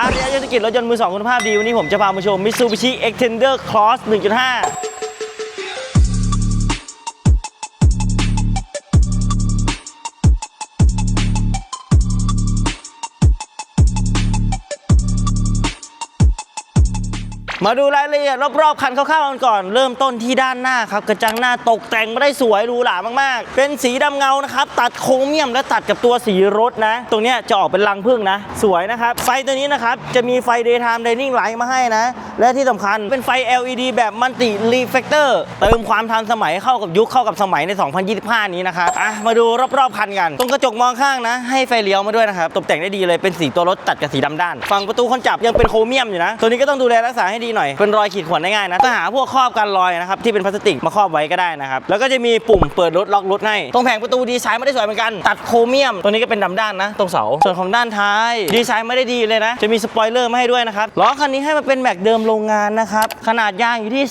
อารยะยนตกิจรถยนต์มือสองคุณภาพดี วันนี้ผมจะพามาชม Mitsubishi Xtender Cross 1.5 มาดูรายละเอียดรอบๆคันคร่าวๆกันก่อน เริ่มต้นที่ด้านหน้าครับ กระจังหน้าตกแต่งมาได้สวยหรูหรามากๆ เป็นสีดำเงานะครับ ตัดโครเมียมและตัดกับตัวสีรถนะ ตรงเนี้ยจะออกเป็นรังพึ่งนะ สวยนะครับ ไฟตัวนี้นะครับ จะมีไฟ daytime dining light มาให้นะ และที่สำคัญเป็นไฟ LED แบบมัลติรีเฟกเตอร์เติมความทันสมัยเข้ากับยุคเข้ากับสมัยใน 2025 นี้นะครับอะมาดูรอบๆคันกัน ตรงกระจกมองข้างนะ ให้ไฟเลี้ยวมาด้วยนะครับตกแต่งได้ดีเลยเป็นสีตัวรถตัดกับสีดำด้าน ฝั่งประตูคนจับยังเป็นโครเมียมอยู่นะ ตัวนี้ก็ต้องดูแลรักษาให้ดีหน่อยเป็นรอยขีดข่วนได้ง่ายนะก็หาพวกครอบกันรอยนะครับที่เป็นพลาสติกมาครอบไว้ก็ได้นะครับแล้วก็จะมีปุ่มเปิดรถล็อกรถให้ตรงแผงประตูดีไซน์ไม่ได้สวยเหมือนกันตัดโครเมียม ตัวนี้ก็เป็นดำด้านนะตรงเสาส่วนของด้านท้าย ดีไซน์ไม่ได้ดีเลยนะ จะมีสปอยเลอร์มาให้ด้วยนะครับล้อคันนี้ให้มาเป็นแม็กเดิมโรงงานนะครับ ขนาดยางอยู่ที่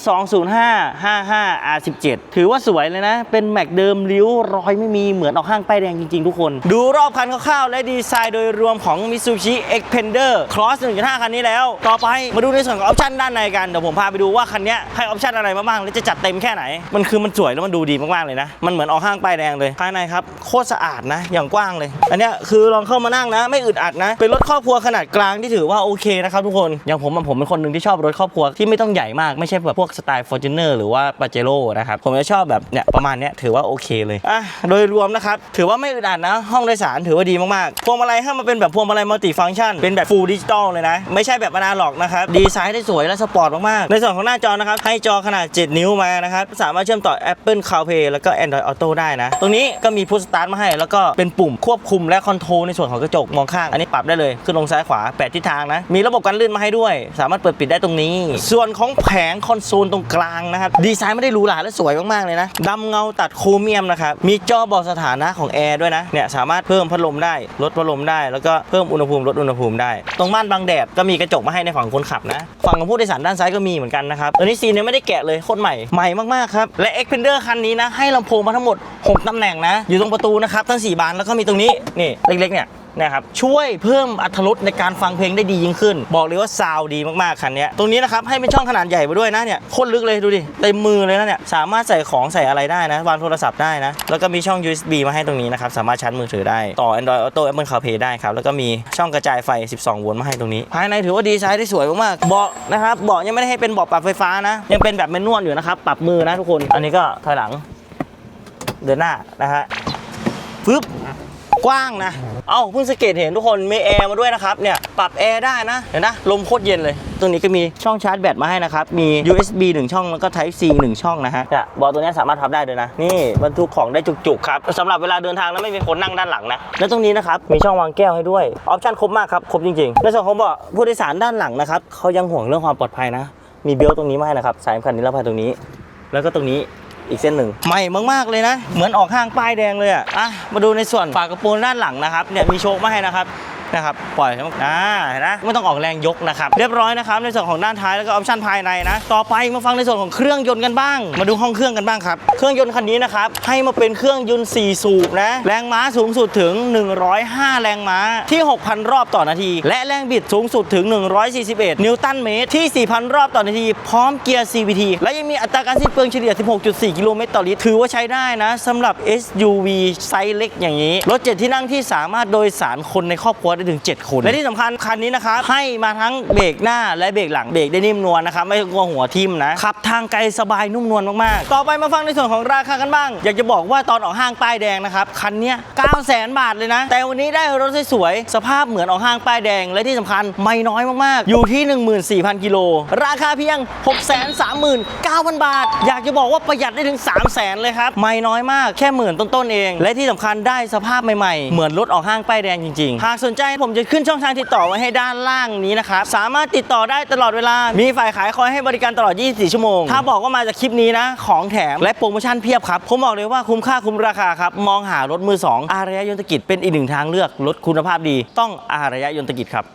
205 55 R17 ถือว่าสวยเลยนะ เป็นแม็กเดิมริ้วรอยไม่มีเหมือนออกห้างป้ายแดงจริงๆ ทุกคน ดูรอบคันคร่าวๆและดีไซน์โดยรวมของ Mitsubishi Xpander Cross 1.5 คันนี้แล้ว ต่อไปมาดูในส่วนของออปชันด้านในกัน เดี๋ยวผมพาไปดูว่าคันนี้ให้ออปชันอะไรมาบ้างและจะจัดเต็มแค่ไหน มันคือมันสวยแล้วมันดูดีมากๆเลยนะ มันเหมือนออกห้างป้ายแดงเลยภายในครับโคตรสะอาดนะอย่างกว้างเลย อันนี้คือลองเข้ามานั่งนะ ไม่อึดอัดนะเป็นรถครอบครัวขนาดกลางที่ถือว่าโอเคนะครับทุกคนอย่างผมผมเป็นคนหนึ่งที่ชอบรถครอบครัวที่ไม่ต้องใหญ่มากไม่ใช่แบบพวกสไตล์ Fortuner หรือว่า Pajero นะครับผมจะชอบแบบเนี่ยประมาณเนี้ยถือว่าโอเคเลยอะโดยรวมนะครับถือว่าไม่อึดอัดนะ ห้องโดยสารถือว่าดีมากๆพวงมาลัยให้มาเป็นแบบพวงมาลัยมัลติฟังก์ชันเป็นแบบ full digital เลยนะ ไม่ใช่แบบอนาล็อกนะครับดีไซน์ได้สวยและสปอร์ตมากๆในส่วนของหน้าจอนะครับให้จอขนาด 7 นิ้วมานะครับสามารถเชื่อมต่อ Apple CarPlay แล้วก็ Android Auto ได้นะ ตรงนี้ก็มี Push Start มาให้ แล้วก็เป็นปุ่มควบคุมและคอนโทรลในส่วนของกระจกมองข้างอันนี้ปรับได้เลยขึ้นลงซ้ายขวา8ทิศทางนะมีระบบกันลื่นมาให้ด้วย สามารถเปิดปิดได้ตรงนี้ ส่วนของแผงคอนโซลตรงกลางนะครับ ดีไซน์ไม่ได้หรูหราและสวยมากๆเลยนะดำเงาตัดโครเมียมนะครับ มีจอบอกสถานะของแอร์ด้วยนะ เนี่ยสามารถเพิ่มพัดลมได้ ลดพัดลมได้ แล้วก็เพิ่มอุณหภูมิลดอุณหภูมิได้ ตรงม่านบังแดดก็มีกระจกมาให้ในฝั่งคนขับนะ ฝั่งของผู้โดยสารด้านซ้ายก็มีเหมือนกันนะครับตัวนี้ซีนเนี่ยไม่ได้แกะเลยโคตรใหม่ ใหม่มากๆครับ และ Xpander คันนี้นะให้ลำโพงมาทั้งหมด 6ตำแหน่งนะ อยู่ตรงประตูนะครับทั้ง 4 บานแล้วก็มีตรงนี้นี่เล็กๆเนี่ย นะครับช่วยเพิ่มอรรถรสในการฟังเพลงได้ดียิ่งขึ้น บอกเลยว่าซาวด์ดีมากๆคันนี้ตรงนี้นะครับให้เป็นช่องขนาดใหญ่ไปด้วยนะเนี่ยโคตรลึกเลยดูดิเต็มมือเลยนะเนี่ยสามารถใส่ของใส่อะไรได้นะวางโทรศัพท์ได้นะแล้วก็มีช่อง USB มาให้ตรงนี้นะครับสามารถชาร์จมือถือได้ต่อ Android Auto Apple CarPlay ได้ครับแล้วก็มีช่องกระจายไฟ 12 โวลต์มาให้ตรงนี้ ภายในถือว่าดีไซน์ได้สวยมากๆเบาะนะครับเบาะยังไม่ได้ให้เป็นเบาะปรับไฟฟ้านะ ยังเป็นแบบแมนนวลอยู่นะครับปรับมือนะทุกคน อันนี้ก็ถอยหลังเดินหน้านะฮะฟึบ กว้างนะ เอ้าเพิ่งสังเกตเห็นทุกคนมีแอร์มาด้วยนะครับเนี่ยปรับแอร์ได้นะเห็นนะลมโคตรเย็นเลย ตรงนี้ก็มีช่องชาร์จแบตมาให้นะครับ มี USB 1 ช่องแล้วก็ Type C 1 ช่องนะฮะเนี่ยบอลตัวนี้สามารถพับได้ด้วยนะ นี่บรรทุกของได้จุกๆครับสำหรับเวลาเดินทางแล้วไม่มีคนนั่งด้านหลังนะแล้วตรงนี้นะครับมีช่องวางแก้วให้ด้วยออปชั่นครบมากครับครบจริงๆในส่วนของเบาะผู้โดยสารด้านหลังนะครับเขายังห่วงเรื่องความปลอดภัยนะ มีเบลต์ตรงนี้มาให้นะครับสายสำคัญนิรภัยตรงนี้ แล้วก็ตรงนี้ อีกเส้นหนึ่งใหม่มากๆเลยนะ เหมือนออกห้างป้ายแดงเลยอะอะมาดูในส่วนฝากระโปรงด้านหลังนะครับเนี่ยมีโชคมาให้นะครับ นะครับปล่อยให้มันอ่าเห็นนะไม่ต้องออกแรงยกนะครับเรียบร้อยนะครับในส่วนของด้านท้ายแล้วก็ออปชั่นภายในนะต่อไปมาฟังในส่วนของเครื่องยนต์กันบ้าง มาดูห้องเครื่องกันบ้างครับเครื่องยนต์คันนี้นะครับให้มาเป็นเครื่องยนต์4สูบนะแรงม้าสูงสุดถึง 105 แรงม้าที่ 6,000 รอบต่อนาที และแรงบิดสูงสุดถึง 141 นิวตันเมตรที่ 4,000 รอบต่อนาที พร้อมเกียร์ CVT และยังมีอัตราการสิ้นเปลืองเฉลี่ย 16.4 กิโลเมตรต่อลิตรถือว่าใช้ได้นะสำหรับ SUV ไซส์เล็กอย่างนี้รถ7ที่นั่งที่สามารถโดยสารคนในครอบครัวได้ถึง 7 คน และที่สำคัญคันนี้นะครับให้มาทั้งเบรกหน้าและเบรกหลังเบรกได้นิ่มนวลนะครับไม่กลัวหัวทิ่มนะขับทางไกลสบายนุ่มนวลมากๆ ต่อไปมาฟังในส่วนของราคากันบ้าง อยากจะบอกว่าตอนออกห้างป้ายแดงนะครับคันนี้ย9 0 0 0 0 บาทเลยนะ แต่วันนี้ได้รถสวยๆสภาพเหมือนออกห้างป้ายแดง และที่สำคัญไม่น้อยมากๆ อยู่ที่ 14,000 กิโล ราคาเพียง 639,000 บาท อยากจะบอกว่าประหยัดได้ถึง 3 0 0 0 0 0เลยครับไม่น้อยมากแค่หมื่นต้นๆเอง และที่สำคัญได้สภาพใหม่ๆ เหมือนรถออกห้างป้ายแดงจริงๆ หากสนใจผมจะขึ้นช่องทางติดต่อไว้ให้ด้านล่างนี้นะครับ สามารถติดต่อได้ตลอดเวลา มีฝ่ายขายคอยให้บริการตลอด 24 ชั่วโมง ถ้าบอกว่ามาจากคลิปนี้นะ ของแถมและโปรโมชั่นเพียบครับ ผมบอกเลยว่าคุ้มค่าคุ้มราคาครับ มองหารถมือสองอารยยนตกิจเป็นอีกหนึ่งทางเลือก รถคุณภาพดี ต้องอารยยนตกิจครับ